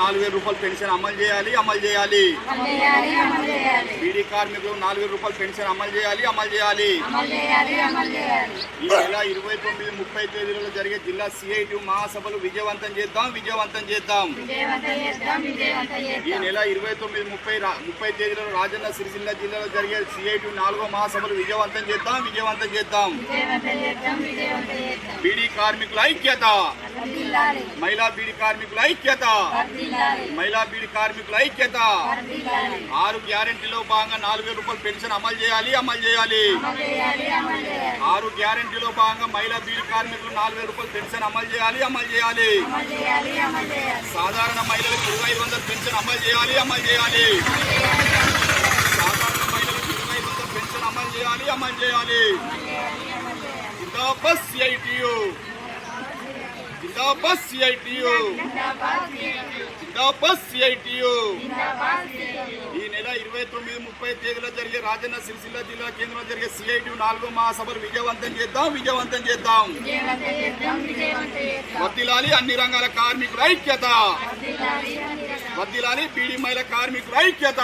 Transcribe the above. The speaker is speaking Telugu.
నాలుగు వేల రూపాయలు పెన్షన్ అమలు చేయాలి అమలు చేయాలి. బీడీ కార్మికులు నాలుగు వేల రూపాయలు పెన్షన్ అమలు చేయాలి అమలు చేయాలి. ఈ నెల ఇరవై తొమ్మిది ముప్పై తేదీలలో జరిగే జిల్లా సిఐటి మహాసభలు విజయవంతం చేద్దాం విజయవంతం చేద్దాం. ఈ నెల ఇరవై తొమ్మిది ముప్పై ముప్పై తేదీలలో రాజన్న సిరిసిల్ల జిల్లాలో జరిగే సిఐటి నాలుగో మహాసభలు విజయవంతం చేద్దాం విజయవంతం చేద్దాం. బీడీ కార్మికుల ఐక్యత. మహిళా బీడీ కార్మికుల ఐక్యత. మహిళా బీడీ కార్మికుల ఐక్యత. ఆరు గ్యారెంటీలో భాగంగా నాలుగు వేల రూపాయలు పెన్షన్ అమలు చేయాలి అమలు చేయాలి. ఆరు గ్యారెంటీలో భాగంగా మహిళా బీడీ కార్మికులు నాలుగు వేల రూపాయలు పెన్షన్ అమలు చేయాలి అమలు చేయాలి. సాధారణ మహిళలకు ఇరవై ఐదు వందల పెన్షన్ అమలు చేయాలి అమలు చేయాలి. సాధారణ మహిళలకు ఇరవై ఐదు వందల పెన్షన్ అమలు చేయాలి అమలు చేయాలి. జిందాబాద్ సిఐటియు జిందాబాద్ సిఐటియు. జిందాబాద్ సిఐటియు. ఈ నెల ఇరవై తొమ్మిది ముప్పై తేదీలో జరిగే రాజన్న సిరిసిల్ల జిల్లా కేంద్రంలో జరిగే సిఐటి నాలుగో మహాసభలు విజయవంతం చేద్దాం విజయవంతం చేద్దాం. విజయవంతం వర్దిలాలి అన్ని రంగాల కార్మికుల ఐక్యత. వర్ధిల్లాలి అన్ని వర్దిలాలి మహిళ కార్మికుల ఐక్యత.